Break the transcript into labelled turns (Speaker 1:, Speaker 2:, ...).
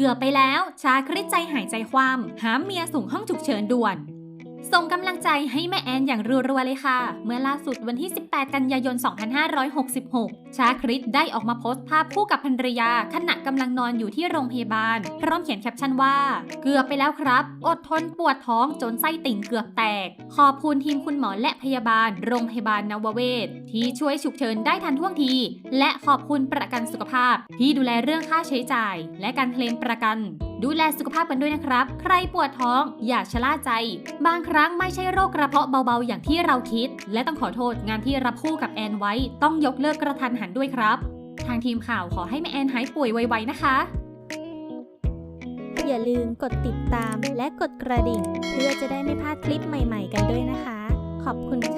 Speaker 1: เกือบไปแล้ว ชาคริสใจหายใจความ หามเมียส่งห้องฉุกเฉินด่วน ส่งกำลังใจให้แม่แอนอย่างรัวๆเลยค่ะ เมื่อล่าสุดวันที่ 18 กันยายน 2566 ชาคริสได้ออกมาโพสต์ภาพคู่กับภรรยา ขณะกำลังนอนอยู่ที่โรงพยาบาล พร้อมเขียนแคปชั่นว่า เกือบไปแล้วครับ อดทนปวดท้องจนไส้ติ่งเกือบแตก ขอบคุณทีมคุณหมอและพยาบาล โรงพยาบาลนวเวศ ที่ช่วยฉุกเฉินได้ทันท่วงที และขอบคุณประกันสุขภาพ ที่ดูแลเรื่องค่าใช้จ่าย และการเคลมประกัน ดูแลสุขภาพกันด้วยนะครับ ใครปวดท้องอย่าชะล่าใจ บางครั้งไม่ใช่โรคกระเพาะเบาๆ อย่างที่เราคิด และต้องขอโทษงานที่รับคู่กับแอนไว้ ต้องยกเลิกกระทันหันด้วยครับ ทางทีมข่าวขอให้แม่แอนหายป่วยไวๆนะคะ
Speaker 2: อย่าลืมกดติดตามและกดกระดิ่ง เพื่อจะได้ไม่พลาดคลิปใหม่ๆ กันด้วยนะคะ ขอบคุณค่ะ